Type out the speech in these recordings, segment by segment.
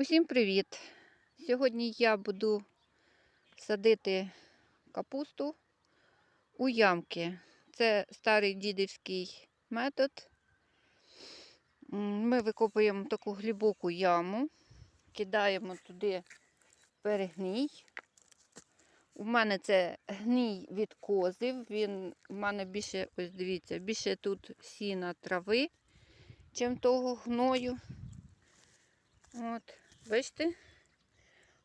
Усім привіт! Сьогодні я буду садити капусту у ямки. Це старий дідівський метод. Ми викопуємо таку глибоку яму, кидаємо туди перегній. У мене це гній від козів. Він у мене більше, ось дивіться, більше тут сіна трави, чим того гною. От, бачите?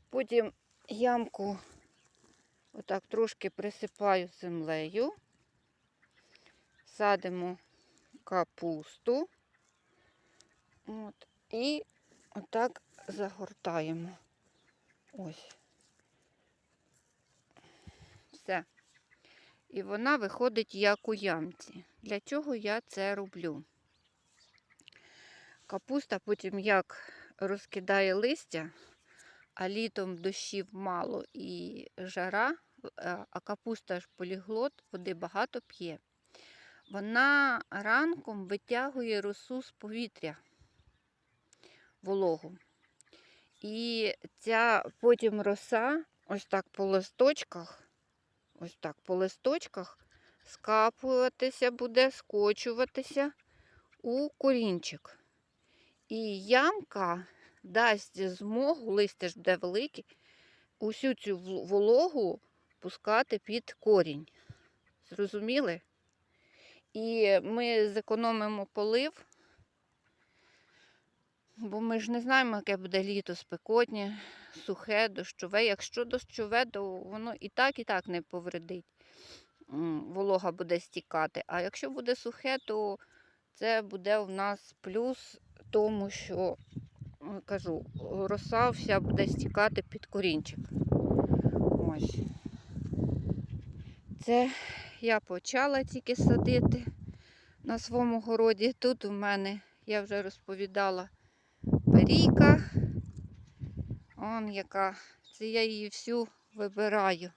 Потім ямку отак трошки присипаю землею, садимо капусту. От, і отак загортаємо. Ось. Все. І вона виходить як у ямці. Для чого я це роблю? Капуста потім як розкидає листя, а літом дощів мало і жара, е, а капуста ж поліглот, води багато п'є. Вона ранком витягує росу з повітря вологу. І ця потім роса, ось так по листочках, ось так по листочках, скапуватися буде, скочуватися у корінчик. І ямка дасть змогу, листя ж буде велике, усю цю вологу пускати під корінь. Зрозуміли? І ми зекономимо полив, бо ми ж не знаємо, яке буде літо спекотнє, сухе, дощове. Якщо дощове, то воно і так, і так не повредить. Волога буде стікати. А якщо буде сухе, то це буде у нас плюс тому, що е, кажу, роса вся буде стікати під корінчик. Ось. Це я почала тільки садити на своєму городі. Тут у мене, я вже розповідала, перійка. Он яка. Це я її всю вибираю.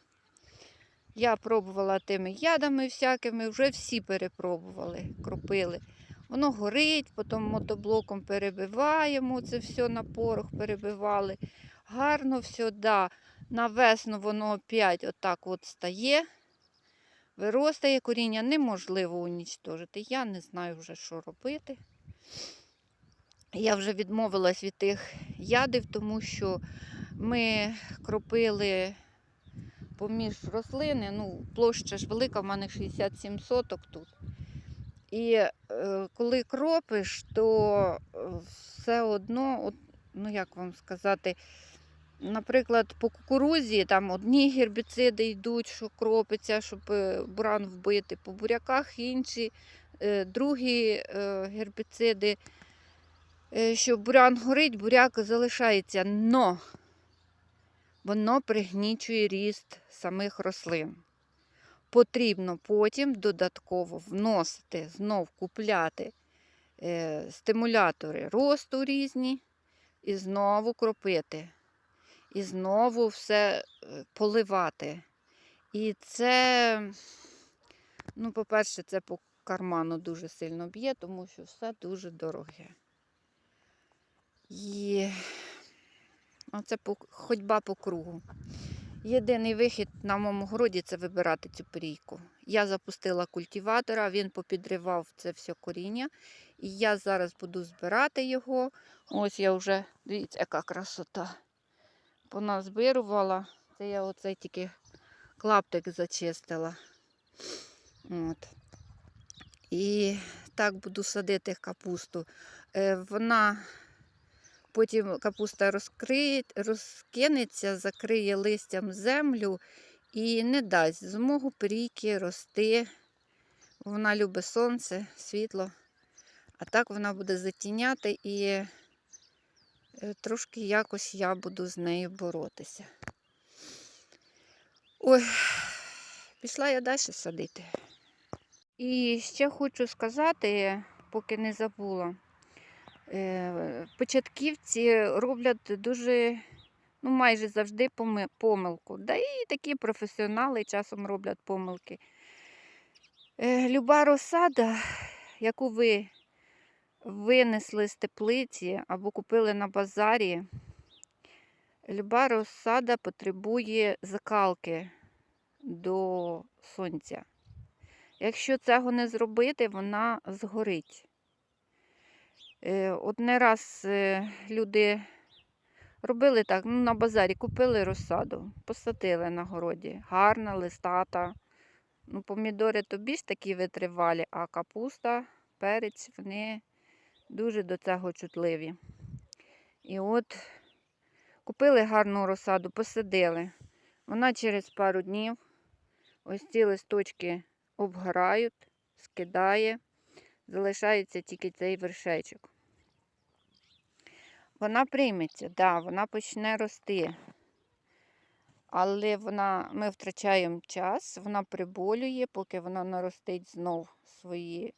Я пробувала тими ядами всякими, вже всі перепробували, кропили. Воно горить, потім мотоблоком перебиваємо, це все на порох перебивали. Гарно все, да. На весну воно опять отак от стає. Виростає коріння, неможливо унічтожити. Я не знаю вже, що робити. Я вже відмовилась від тих ядів, тому що ми кропили поміж рослини. Ну, площа ж велика, в мене 67 соток тут. І е, коли кропиш, то е, все одно, от, ну як вам сказати, наприклад, по кукурузі там одні гербіциди йдуть, що кропиться, щоб е, буран вбити, по буряках інші, другі гербіциди, що бурян горить, буряк залишається, но воно пригнічує ріст самих рослин потрібно потім додатково вносити, знов купляти е, стимулятори росту різні, і знову кропити, і знову все е, поливати. І це, ну, по-перше, це по карману дуже сильно б'є, тому що все дуже дороге. І оце по, ходьба по кругу. Єдиний вихід на моєму городі це вибирати цю порійку. Я запустила культиватора, він попідривав це все коріння. І я зараз буду збирати його. Ось я вже, дивіться, яка красота. Поназбирувала. Це я оцей тільки клаптик зачистила. От. І так буду садити капусту. Е, Вона Потім капуста розкинеться, закриє листям землю і не дасть змогу перійки рости. Вона любить сонце, світло, а так вона буде затіняти і е, трошки якось я буду з нею боротися. Ой, пішла я далі садити. І ще хочу сказати, поки не забула. Е, Початківці роблять дуже, ну майже завжди помилку. Да і такі професіонали часом роблять помилки. Е, Люба розсада, яку ви винесли з теплиці або купили на базарі, Люба розсада потребує закалки до сонця. Якщо цього не зробити, вона згорить. Е, Одне раз е, люди робили так, ну, на базарі купили розсаду, посадили на городі. Гарна, листата. Ну, помідори то більш такі витривалі, а капуста, перець, вони дуже до цього чутливі. І от купили гарну розсаду, посадили. Вона через пару днів ось ці листочки обгорають, скидає, залишається тільки цей вершечок. Вона прийметься, да, вона почне рости. Але вона, ми втрачаємо час, вона приболює, поки вона наростить знов свої,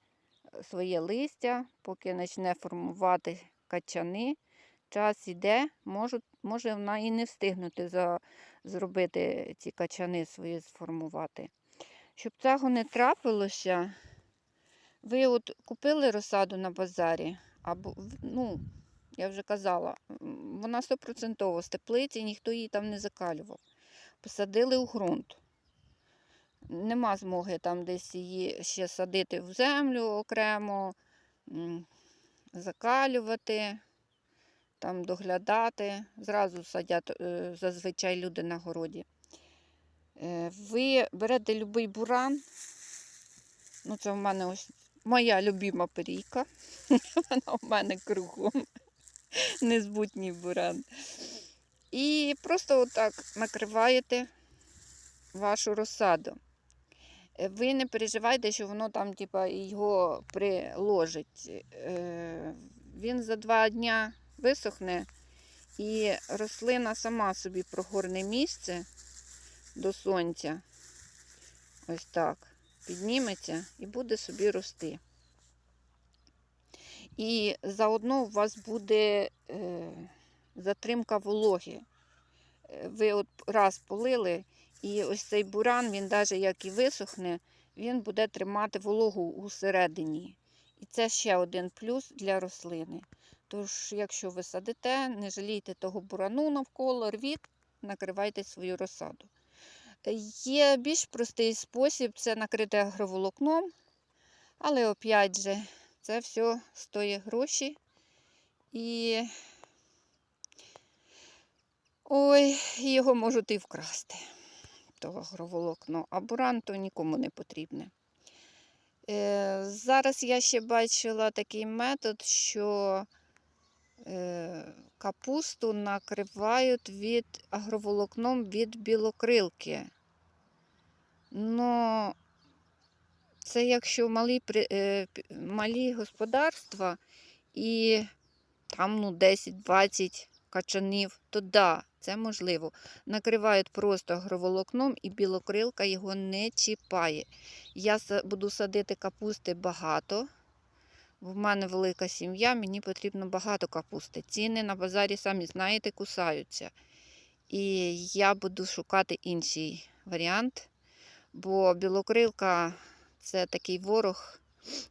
своє листя, поки почне формувати качани. Час іде, може, може вона і не встигнути за, зробити ці качани свої сформувати. Щоб цього не трапилося, ви от купили розсаду на базарі, або, ну, я вже казала, вона стопроцентово з теплиці, ніхто її там не закалював. Посадили у ґрунт. Нема змоги там десь її ще садити в землю окремо, закалювати, там доглядати. Зразу садять е, зазвичай люди на городі. Е, Ви берете будь-який буран. Ну, це в мене ось моя любима перійка. Вона в мене кругом. Незбутній буран. І просто отак накриваєте вашу розсаду. Е, Ви не переживайте, що воно там, типа, його приложить. Е, Він за два дня висохне, і рослина сама собі прогорне місце до сонця. Ось так. Підніметься і буде собі рости. І заодно у вас буде е, затримка вологи. Е, Ви от раз полили, і ось цей буран, він навіть як і висохне, він буде тримати вологу усередині. І це ще один плюс для рослини. Тож, якщо ви садите, не жалійте того бурану навколо, рвіть, накривайте свою розсаду. Є більш простий спосіб це накрити агроволокном, але опять же, це все стоїть гроші. І ой, його можуть і вкрасти, того агроволокно, а буран то нікому не потрібне. Е, зараз я ще бачила такий метод, що капусту накривають від агроволокном від білокрилки. Ну, це якщо малі, е, малі господарства і там ну, 10-20 качанів, то да, це можливо. Накривають просто агроволокном і білокрилка його не чіпає. Я буду садити капусти багато. В мене велика сім'я, мені потрібно багато капусти. Ціни на базарі, самі знаєте, кусаються. І я буду шукати інший варіант, бо білокрилка це такий ворог.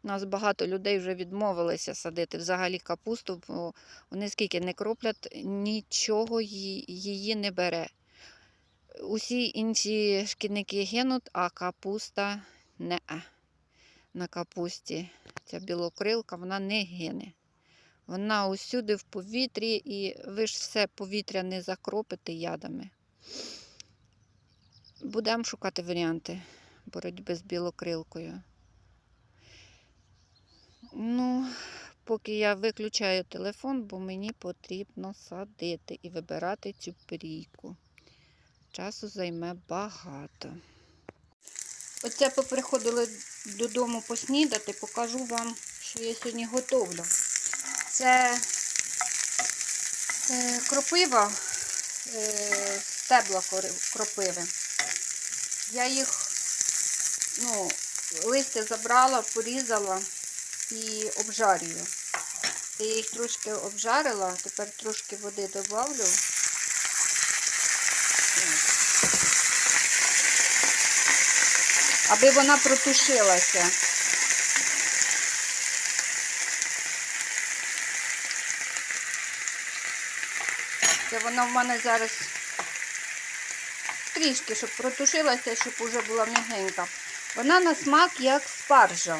У нас багато людей вже відмовилися садити взагалі капусту, бо вони скільки не кроплять, нічого її не бере. Усі інші шкідники гинуть, а капуста не на капусті. Ця білокрилка вона не гине. Вона усюди в повітрі, і ви ж все повітря не закропите ядами. Будемо шукати варіанти боротьби з білокрилкою. Ну, поки я виключаю телефон, бо мені потрібно садити і вибирати цю перійку. Часу займе багато. Оце поприходили додому поснідати, покажу вам, що я сьогодні готовлю. Це е, кропива, е, стебла кропиви. Я їх, ну, листя забрала, порізала і обжарюю. Я їх трошки обжарила, тепер трошки води добавлю. Аби вона протушилася. Це вона в мене зараз трішки, щоб протушилася, щоб уже була м'ягенька. Вона на смак як спаржа.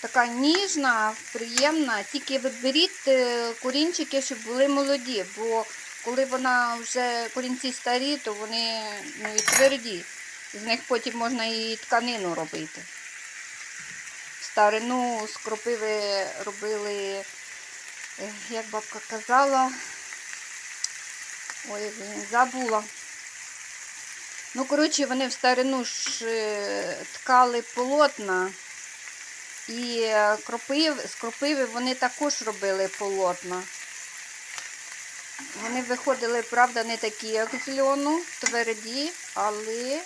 Така ніжна, приємна. Тільки виберіть е, корінчики, щоб були молоді, бо коли вона вже корінці старі, то вони ну, і тверді. З них потім можна і тканину робити. Старину з кропиви робили, як бабка казала, ой, забула. Ну, коротше, вони в старину ж е, ткали полотна. І е, кропив, з кропиви вони також робили полотна. Вони виходили, правда, не такі, як з льону, тверді, але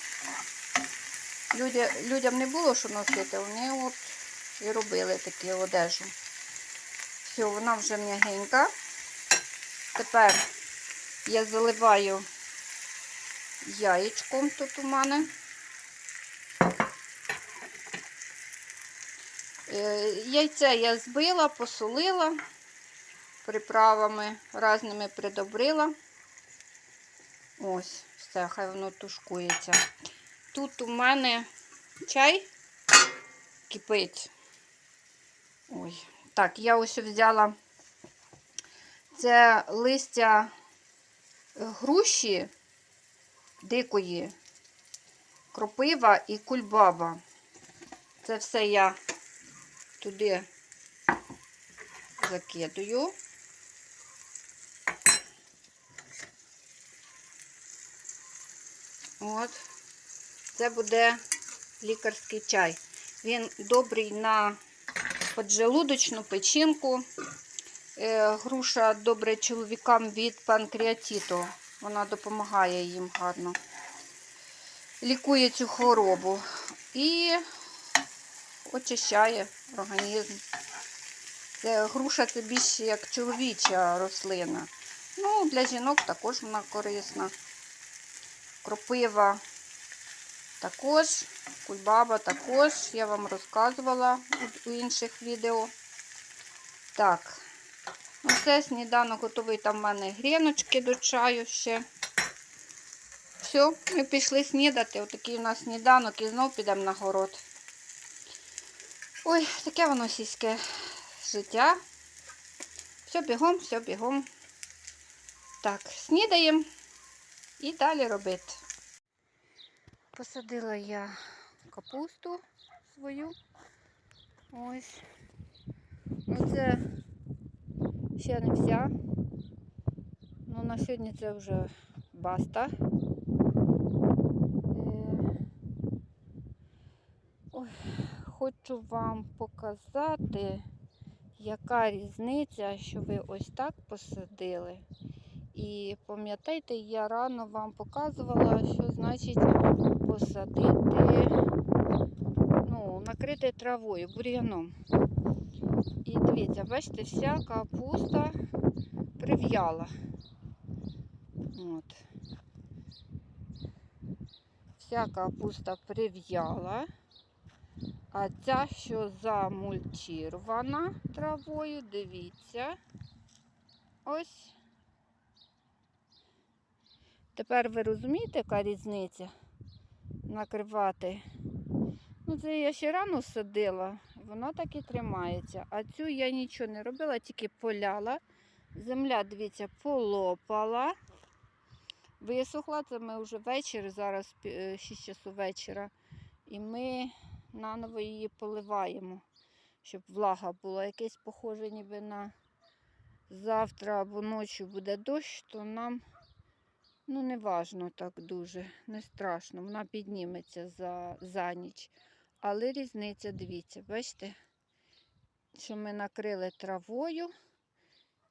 людя, людям не було що носити, вони от і робили такі одежу. Все, вона вже м'ягенька. Тепер я заливаю яєчком тут у мене. Е, Яйце я збила, посолила, приправами різними придобрила. Ось, все, хай воно тушкується. Тут у мене чай кипить. Ой, так, я ось взяла це листя груші дикої, кропива і кульбаба. Це все я туди закидую. От. Це буде лікарський чай. Він добрий на поджелудочну печінку. Е, Груша добре чоловікам від панкреатиту. Вона допомагає їм гарно. Лікує цю хворобу. І очищає організм. Це груша це більше як чоловіча рослина. Ну, для жінок також вона корисна. Кропива також, кульбаба також, я вам розказувала у- інших відео. Так, ну все, сніданок готовий. Там в мене гріночки до чаю ще. Все, ми пішли снідати. Отакий у нас сніданок і знов підемо на город. Ой, таке воно сільське життя. Все бігом, все бігом. Так, снідаємо і далі робити. Посадила я капусту свою. Ось. Оце ще не вся. Ну, на сьогодні це вже баста. Е, Ой, хочу вам показати, яка різниця, що ви ось так посадили. І пам'ятаєте, я рано вам показувала, що значить посадити, ну, накрити травою, бур'яном. І дивіться, бачите, вся капуста прив'яла. От. Вся капуста прив'яла. А ця, що замульчирована травою, дивіться. Ось. Тепер ви розумієте, яка різниця накривати? Ну, це я ще рано садила, воно так і тримається. А цю я нічого не робила, тільки поляла. Земля, дивіться, полопала. Висохла, це ми вже вечір, зараз е, 6 часу вечора. І ми наново її поливаємо, щоб влага була. Якесь похоже, ніби на завтра або ночі буде дощ, то нам ну, не важно так дуже, не страшно. Вона підніметься за, за ніч. Але різниця, дивіться, бачите, що ми накрили травою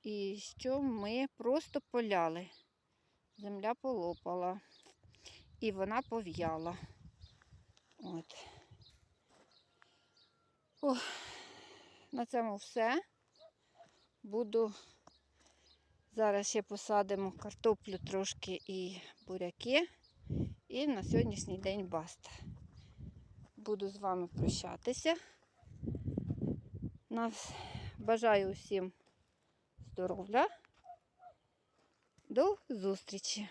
і що ми просто поляли. Земля полопала. І вона пов'яла. От. О, на цьому все. Буду зараз ще посадимо картоплю трошки і буряки. І на сьогоднішній день баста. Буду з вами прощатися. Нас бажаю усім здоров'я. До зустрічі!